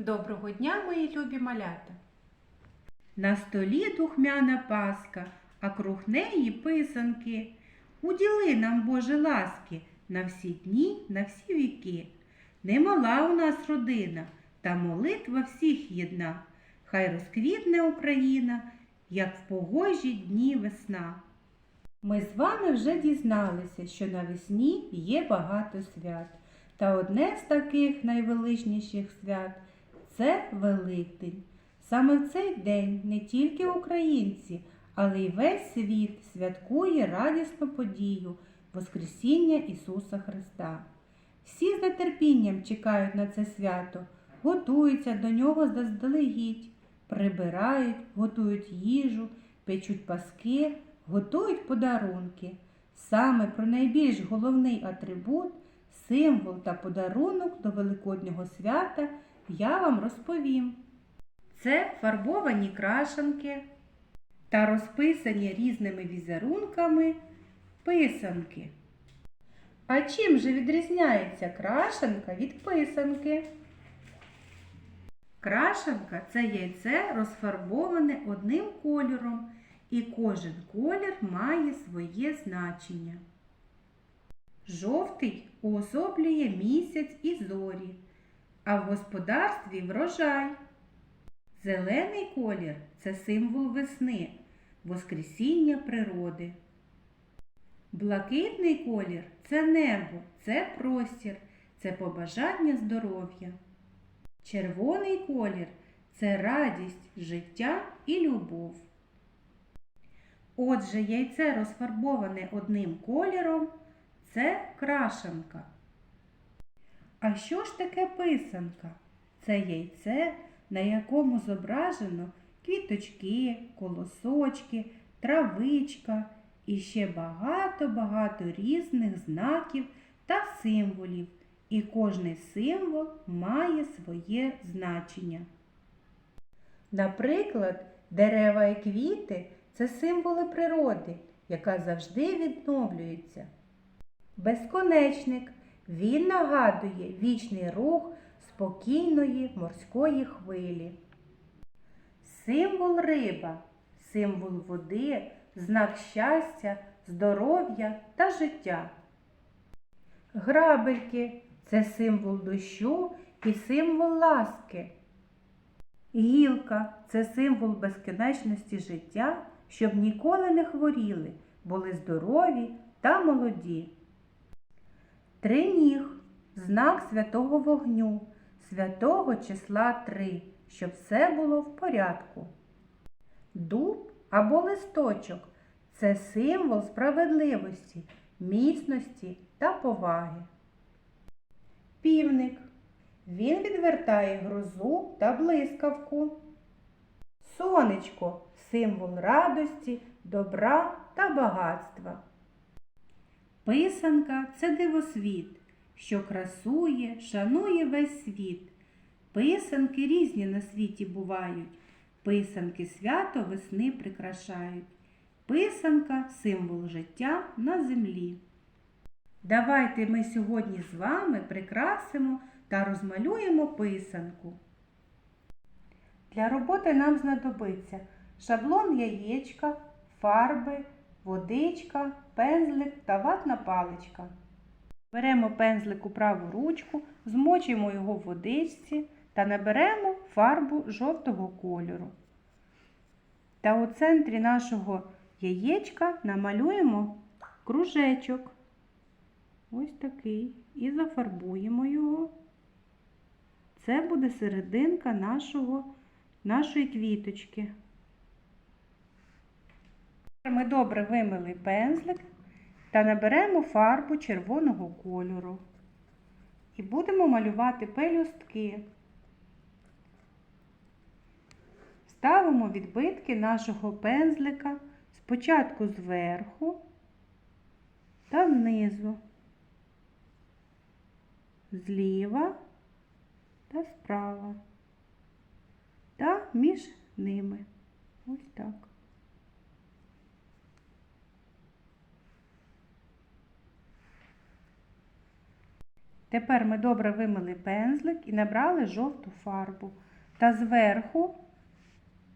Доброго дня, мої любі малята! На столі духмяна паска, а круг неї писанки. Уділи нам, Боже, ласки, на всі дні, на всі віки. Немала у нас родина, та молитва всіх єдна. Хай розквітне Україна, як в погожі дні весна. Ми з вами вже дізналися, що навесні є багато свят. Та одне з таких найвеличніших свят це Великдень. Саме в цей день не тільки українці, але й весь світ святкує радісну подію Воскресіння Ісуса Христа. Всі з нетерпінням чекають на це свято, готуються до нього заздалегідь, прибирають, готують їжу, печуть паски, готують подарунки. Саме про найбільш головний атрибут, символ та подарунок до Великоднього свята я вам розповім. Це фарбовані крашанки та розписані різними візерунками писанки. А чим же відрізняється крашанка від писанки? Крашанка це яйце розфарбоване одним кольором, і кожен колір має своє значення. Жовтий уособлює місяць і зорі, а в господарстві врожай. Зелений колір це символ весни, воскресіння природи. Блакитний колір це небо, це простір, це побажання здоров'я. Червоний колір це радість, життя і любов. Отже, яйце розфарбоване одним кольором це крашанка. А що ж таке писанка? Це яйце, на якому зображено квіточки, колосочки, травичка і ще багато-багато різних знаків та символів. І кожний символ має своє значення. Наприклад, дерева і квіти це символи природи, яка завжди відновлюється. Безконечник він нагадує вічний рух спокійної морської хвилі. Символ риба, символ води, знак щастя, здоров'я та життя. Грабельки це символ дощу і символ ласки. Гілка це символ безкінечності життя, щоб ніколи не хворіли, були здорові та молоді. Триніг знак святого вогню, святого числа три, щоб все було в порядку. Дуб або листочок це символ справедливості, міцності та поваги. Півник. Він відвертає грозу та блискавку. Сонечко символ радості, добра та багатства. Писанка це дивосвіт, що красує, шанує весь світ. Писанки різні на світі бувають. Писанки свято весни прикрашають. Писанка символ життя на землі. Давайте ми сьогодні з вами прикрасимо та розмалюємо писанку. Для роботи нам знадобиться шаблон яєчка, фарби, водичка, пензлик та ватна паличка. Беремо пензлик у праву ручку, змочуємо його в водичці та наберемо фарбу жовтого кольору. Та у центрі нашого яєчка намалюємо кружечок. Ось такий. І зафарбуємо його. Це буде серединка нашого, нашої квіточки. Ми добре вимили пензлик та наберемо фарбу червоного кольору. І будемо малювати пелюстки. Ставимо відбитки нашого пензлика спочатку зверху та знизу, зліва та справа та між ними. Ось так. Тепер ми добре вимили пензлик і набрали жовту фарбу. Та зверху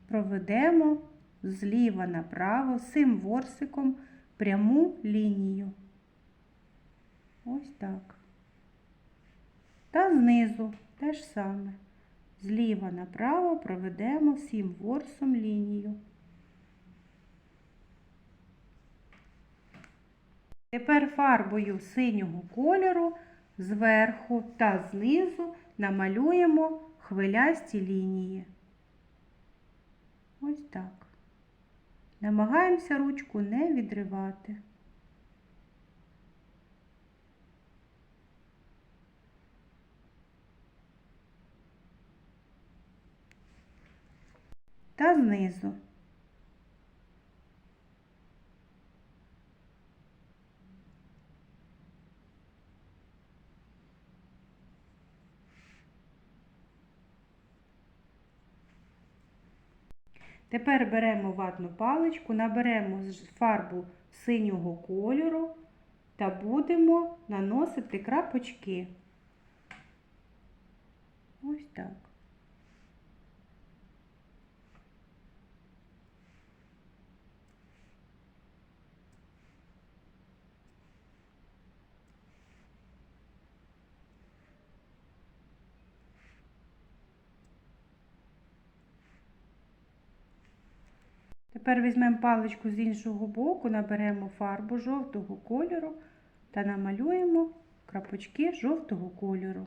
проведемо зліва направо цим ворсиком пряму лінію. Ось так. Та знизу те ж саме. Зліва направо проведемо всім ворсом лінію. Тепер фарбою синього кольору зверху та знизу намалюємо хвилясті лінії. Ось так. Намагаємося ручку не відривати. Та знизу. Тепер беремо ватну паличку, наберемо фарбу синього кольору та будемо наносити крапочки. Ось так. Тепер візьмемо паличку з іншого боку, наберемо фарбу жовтого кольору та намалюємо крапочки жовтого кольору.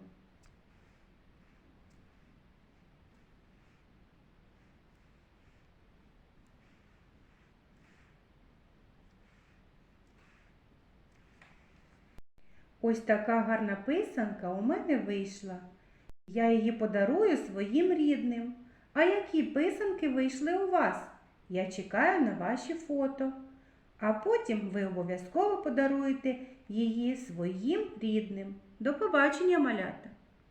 Ось така гарна писанка у мене вийшла. Я її подарую своїм рідним. А які писанки вийшли у вас? Я чекаю на ваші фото. А потім ви обов'язково подаруєте її своїм рідним. До побачення, малята!